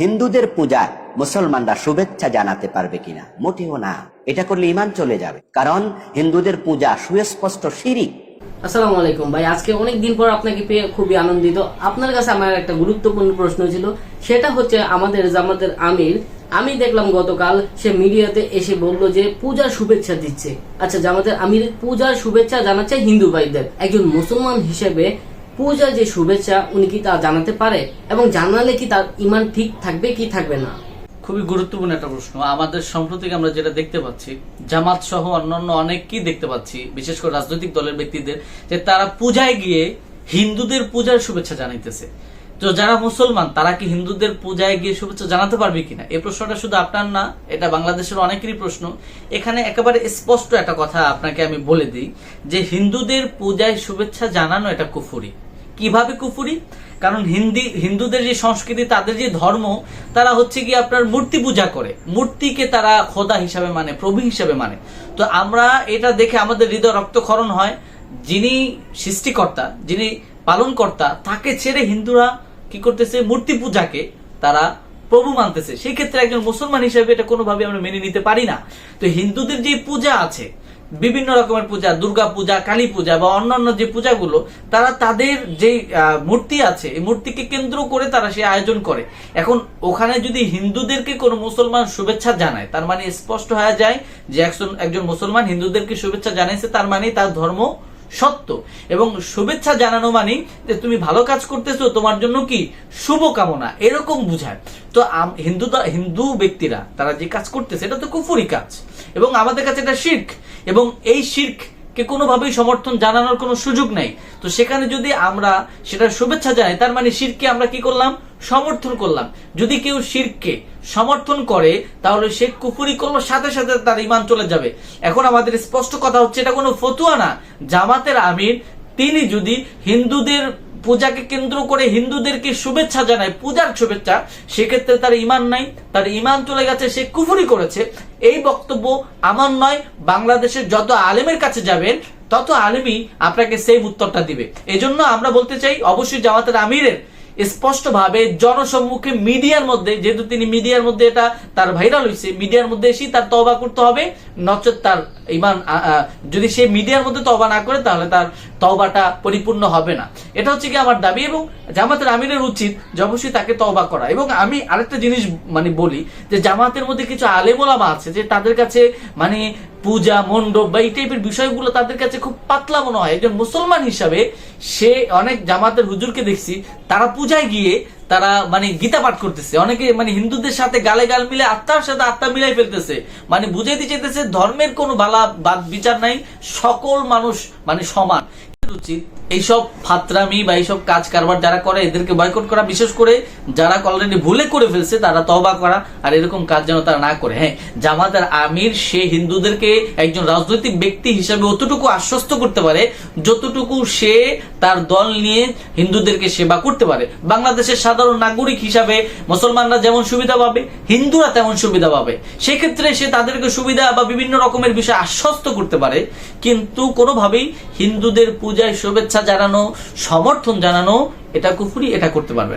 হিন্দুদের পূজায় মুসলমানরা শুভেচ্ছা জানাতে পারবে কিনা মোটেও না। এটা করলে ইমান চলে যাবে। কারণ হিন্দুদের পূজা সুস্পষ্ট শিরিক। আসসালামু আলাইকুম ভাই, আজকে অনেক দিন পর আপনাকে পেয়ে খুবই আনন্দিত। আপনার কাছে আমার একটা গুরুত্বপূর্ণ প্রশ্ন ছিল, সেটা হচ্ছে আমাদের জামাতের আমির। আমি দেখলাম গতকাল সে মিডিয়াতে এসে বলল যে পূজার শুভেচ্ছা দিচ্ছে। আচ্ছা জামাতের আমির পূজার শুভেচ্ছা জানাচ্ছে হিন্দু ভাইদের। একজন মুসলমান হিসেবে পূজার যে শুভেচ্ছা, উনি কি তা জানাতে পারে? এবং জানালে কি তার ইমান ঠিক থাকবে কি থাকবে না? খুবই গুরুত্বপূর্ণ একটা প্রশ্ন। আমাদের সম্প্রতি আমরা যেটা দেখতে পাচ্ছি, জামাত সহ অন্যান্য অনেককেই দেখতে পাচ্ছি, বিশেষ করে রাজনৈতিক দলের ব্যক্তিদের, যে তারা পূজায় গিয়ে হিন্দুদের পূজার শুভেচ্ছা জানাইতেছে। তো যারা মুসলমান, তারা কি হিন্দুদের পূজায় গিয়ে শুভেচ্ছা জানাতে পারবে কিনা? এই প্রশ্নটা শুধু আপনার না, এটা বাংলাদেশের অনেকেরই প্রশ্ন। এখানে একেবারে স্পষ্ট একটা কথা আপনাকে আমি বলে দিই, যে হিন্দুদের পূজায় শুভেচ্ছা জানানো এটা কুফুরি। কীভাবে কুফুরি? কারণ হিন্দি, হিন্দুদের যে সংস্কৃতি, তাদের যে ধর্ম, তারা হচ্ছে কি আপনার মূর্তি পূজা করে। মূর্তিকে তারা খোদা হিসাবে মানে প্রভু হিসাবে মানে। তো আমরা এটা দেখে আমাদের হৃদয় রক্তক্ষরণ হয়। যিনি সৃষ্টিকর্তা, যিনি পালনকর্তা, তাকে ছেড়ে হিন্দুরা কি করতেছে? মূর্তি পূজাকে তারা প্রভু মানতেছে। সেই ক্ষেত্রে একজন মুসলমান হিসেবে এটা কোনোভাবে আমরা মেনে নিতে পারি না। তো হিন্দুদের যে পূজা আছে বিভিন্ন রকমের পূজা, দুর্গা পূজা, কালী পূজা বা অন্যান্য যে পূজাগুলো, তারা তাদের যে মূর্তি আছে, এই মূর্তিকে কেন্দ্র করে তারা সে আয়োজন করে। এখন ওখানে যদি হিন্দুদেরকে কোনো মুসলমান শুভেচ্ছা জানায়, তার মানে স্পষ্ট হয়ে যায় যে একজন একজন মুসলমান হিন্দুদেরকে শুভেচ্ছা জানাইছে, তার মানে তার ধর্ম সত্য। এবং শুভেচ্ছা জানানো মানে যে তুমি ভালো কাজ করতেছো, তোমার জন্য কি? শুভ কামনা এরকম বুঝায়। তো হিন্দু হিন্দু ব্যক্তিরা, তারা যে কাজ করতেছে, এটা তো কুফুরি কাজ। এবং আমাদের কাছে এটা শির্ক। এবং এই শির্ক কে কোনোভাবেই সমর্থন জানানোর কোনো সুযোগ নেই। তো সেখানে যদি আমরা সেটার শুভেচ্ছা জানাই, তার মানে শিরকে আমরা কি করলাম? সমর্থন করলাম। যদি কেউ শিরকে সমর্থন করে, তাহলে সে কুফুরি করল, সাথে সাথে তার ইমান চলে যাবে। এখন আমাদের স্পষ্ট কথা হচ্ছে, এটা কোনো ফতুয়া না। জামাতের আমির, তিনি যদি হিন্দুদের পূজাকে কেন্দ্র করে হিন্দুদেরকে শুভেচ্ছা জানায়, পূজার শুভেচ্ছা, সেক্ষেত্রে তার ইমান নাই, তার ইমান চলে গেছে, সে কুফুরি করেছে। এই বক্তব্য আমার নয়, বাংলাদেশের যত আলেমের কাছে যাবেন, তত আলেমই আপনাকে সেই উত্তরটা দিবে। এজন্য আমরা বলতে চাই, অবশ্যই জামাতের আমিরের স্পষ্টভাবে জনসম্মুখে মিডিয়ার মধ্যে, যেহেতু তিনি মিডিয়ার মধ্যে এটা তার ভাইরাল হয়েছে মিডিয়ার মধ্যে এসেই তার তবা করতে হবে। নচেত তার ইমান যদি সে মিডিয়ার মধ্যে তবা না করে, তাহলে তার তবাটা পরিপূর্ণ হবে না। এটা হচ্ছে কি আমার দাবি এবং জামাতের আমিরের উচিত অবশ্যই তাকে তবা করা। এবং আমি আরেকটা জিনিস মানে বলি যে জামাতের মধ্যে কিছু আলেমোলামা আছে যে তাদের কাছে মানে পূজা, মণ্ডপ বা এই টাইপের বিষয়গুলো তাদের কাছে খুব পাতলা মনে হয়। একজন মুসলমান হিসাবে সে অনেক জামাতের হুজুরকে দেখছি, তারা পূজায় গিয়ে তারা মানে গীতা পাঠ করতেছে। অনেকে মানে হিন্দুদের সাথে গালে গাল মিলে আত্মার সাথে আত্মা মিলাই ফেলতেছে। মানে বুঝাইতে চাইতেছে ধর্মের কোনো বালা বাদ, বিচার নাই। সকল মানুষ মানে সমান। উচিত। এইসব ফাতরামি বা এইসব কাজ কারবার যারা করে, এদেরকে বয়কট করা, বিশেষ করে যারা অলরেডি ভুলে করে ফেলছে, তারা তবা করা আর এরকম কাজ যেন তারা না করে। হ্যাঁ জামাতের আমির, সে হিন্দুদেরকে একজন রাজনৈতিক ব্যক্তি অতটুকু আশ্বস্ত করতে পারে যতটুকু সে তার দল নিয়ে হিন্দুদেরকে সেবা করতে পারে। বাংলাদেশের সাধারণ নাগরিক হিসাবে মুসলমানরা যেমন সুবিধা পাবে, হিন্দুরা তেমন সুবিধা পাবে। সেক্ষেত্রে সে তাদেরকে সুবিধা বা বিভিন্ন রকমের বিষয় আশ্বস্ত করতে পারে, কিন্তু কোনোভাবেই হিন্দুদের পূজায় শুভেচ্ছা জানানো সমর্থন জানানো এটা কুফুরি এটা করতে পারবে।